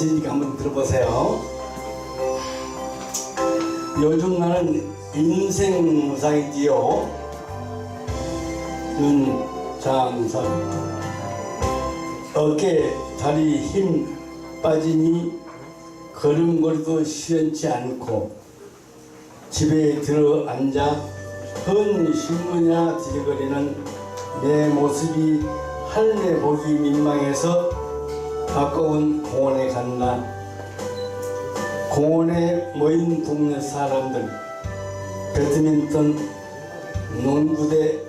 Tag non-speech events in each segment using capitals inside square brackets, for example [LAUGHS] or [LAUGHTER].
있으니까 한번 들어보세요. 요즘 나는 인생 무상이지요. 윤장선 어깨 다리 힘 빠지니 걸음걸이도 시원치 않고 집에 들어 앉아 헌 신문이나 뒤적거리는 내 모습이 할매 보기 민망해서 가까운 공원에 간다. 공원에 모인 동네 사람들, 배드민턴, 농구대,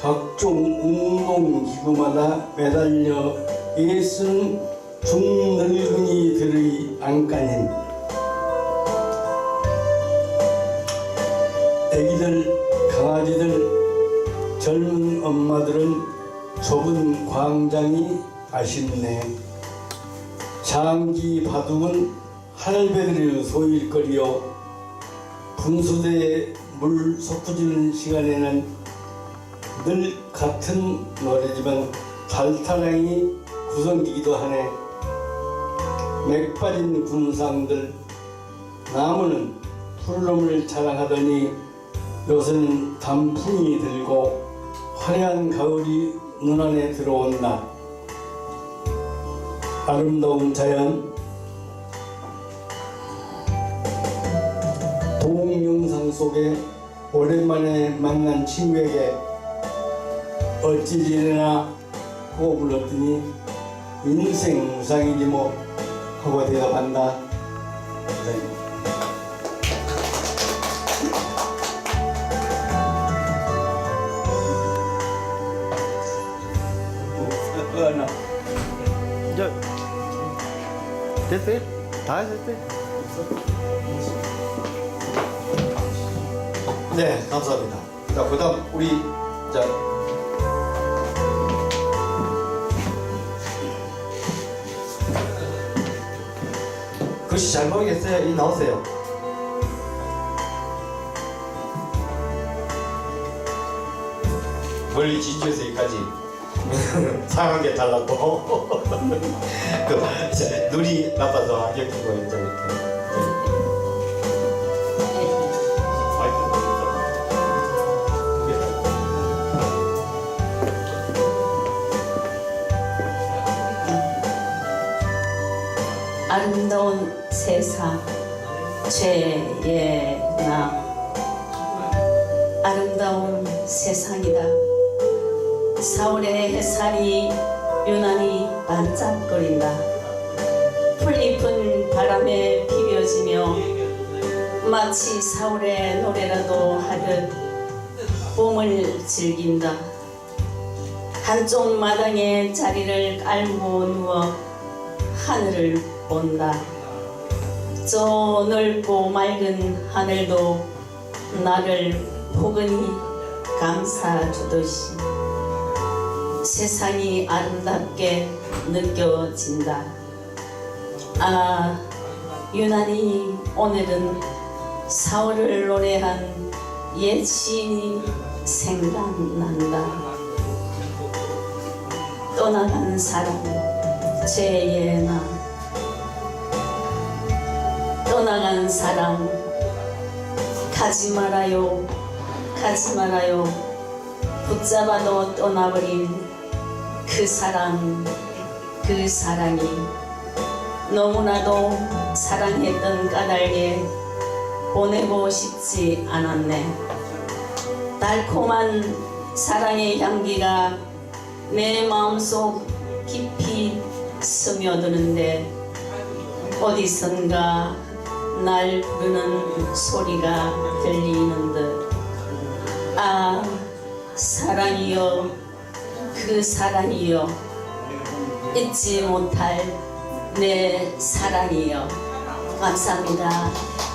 각종 운동기구마다 매달려 애쓰는 중늙은이들의 안간힘. 애기들, 강아지들, 젊은 엄마들은 좁은 광장이 아쉽네. 장기 바둑은 할배들의 소일거리요. 분수대에 물 솟구지는 시간에는 늘 같은 노래지만 달타랑이 구성기기도 하네. 맥 빠진 군상들 나무는 푸르름을 자랑하더니 요새는 단풍이 들고 화려한 가을이 눈안에 들어온다. 아름다운 자연 동영상 속에 오랜만에 만난 친구에게 어찌 지내나 하고 불렀더니 인생 무상이지 뭐 하고 대답한다. 네. 이제 됐어요? 다 하셨어요? 네, 감사합니다. 자, 그 다음, 우리, 자. 글씨 잘 모르겠어요. 이 나오세요. 멀리 진주에서 여기까지 [LAUGHS] 상하게 달랐고 [LAUGHS] 그 이제 눈이 나빠서 끼고 이제 이렇게. 아름다운 세상 죄예나. 아름다운 세상이다. 서울의 햇살이 유난히 반짝거린다. 풀잎은 바람에 비벼지며 마치 서울의 노래라도 하듯 봄을 즐긴다. 한쪽 마당에 자리를 깔고 누워 하늘을 본다. 저 넓고 맑은 하늘도 나를 포근히 감싸주듯이 세상이 아름답게 느껴진다. 아, 유난히 오늘은 사월을 노래한 옛 시인이 생각난다. 떠나간 사람 죄예나 떠나간 사람 가지 말아요 가지 말아요 붙잡아도 떠나버린 그 사람 그 사랑이 너무나도 사랑했던 까닭에 보내고 싶지 않았네. 달콤한 사랑의 향기가 내 마음속 깊이 스며드는데 어디선가 날 부르는 소리가 들리는 듯 그 사랑이여 잊지 못할 내 사랑이여 감사합니다.